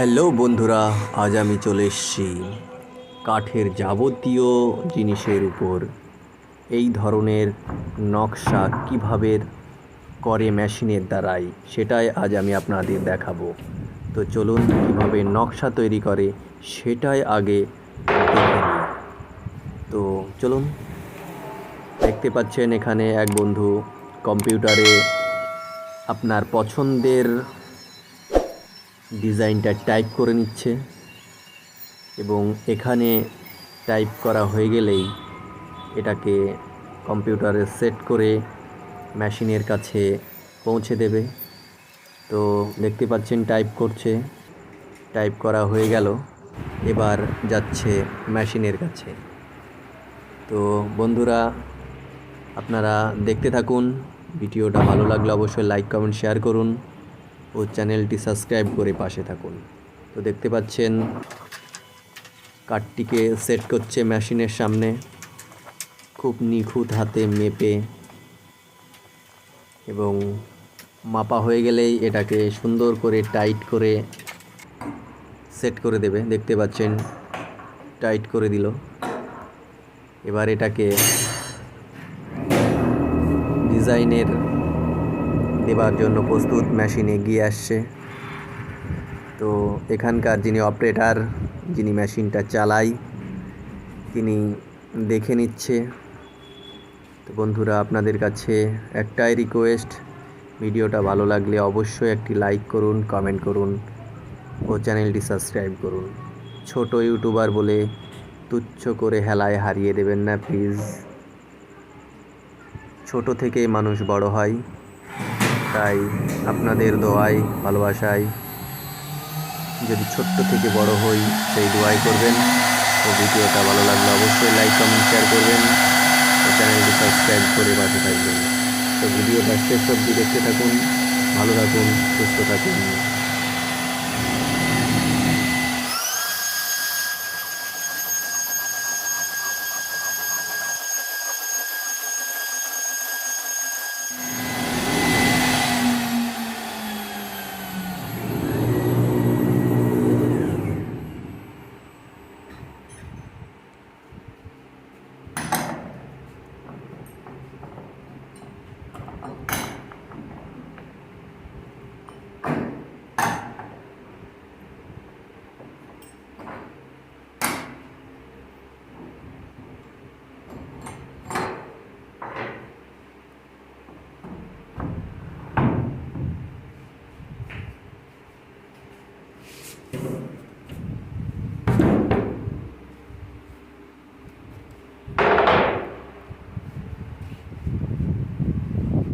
Hello বন্ধুরা, আজ আমি চলে এসেছি কাঠের যাবতীয় জিনিসের উপর। এই ধরনের নকশা কীভাবে করে মেশিনের দ্বারাই, সেটাই আজ আমি আপনাদের দেখাবো। তো চলুন কীভাবে নকশা তৈরি করে, সেটাই আগে দেখে তো চলুন, দেখতে পাচ্ছেন এখানে এক বন্ধু কম্পিউটারে আপনার পছন্দের ডিজাইনটা টাইপ করে নিচ্ছে এবং এখানে টাইপ করা হয়ে গেলেই এটাকে কম্পিউটারে সেট করে মেশিনের কাছে পৌঁছে দেবে। তো দেখতে পাচ্ছেন টাইপ করছে, টাইপ করা হয়ে গেল, এবার যাচ্ছে মেশিনের কাছে। তো বন্ধুরা, আপনারা দেখতে থাকুন, ভিডিওটা ভালো লাগলে অবশ্যই লাইক, কমেন্ট, শেয়ার করুন। ও চ্যানেলটি সাবস্ক্রাইব করে পাশে থাকুন। তো দেখতে পাচ্ছেন কাঠটিকে সেট করছে মেশিনের সামনে। খুব নিখুঁত হাতে মেপে এবং মাপা হয়ে গেলেই এটাকে সুন্দর করে টাইট করে সেট করে দেবে। দেখতে পাচ্ছেন, টাইট করে দিল। এবার এটাকে ডিজাইনের দেবার জন্য প্রস্তুত মেশিন এগিয়ে আসছে। তো এখানকার যিনি অপারেটর যিনি মেশিনটা চালায় তিনি দেখে নিচ্ছে। তো বন্ধুরা, আপনাদের কাছে একটাই রিকোয়েস্ট ভিডিওটা ভালো লাগলে অবশ্যই একটি লাইক করুন কমেন্ট করুন ও চ্যানেলটি সাবস্ক্রাইব করুন। ছোট ইউটিউবার বলে তুচ্ছ করে হেলায় হারিয়ে দেবেন না প্লিজ ছোট থেকেই মানুষ বড় হয়। তাই আপনাদের দোয়ায় ভালোবাসায় যদি ছোট্ট থেকে বড় হই, সেই দোয়াই করবেন। তো ভিডিওটা ভালো লাগলে অবশ্যই লাইক কমেন্ট শেয়ার করবেন। ও চ্যানেলটি সাবস্ক্রাইব করে পাশে থাকবেন। তো ভিডিওটা শেষ অবধি দেখতে থাকুন, ভালো থাকুন, সুস্থ থাকুন।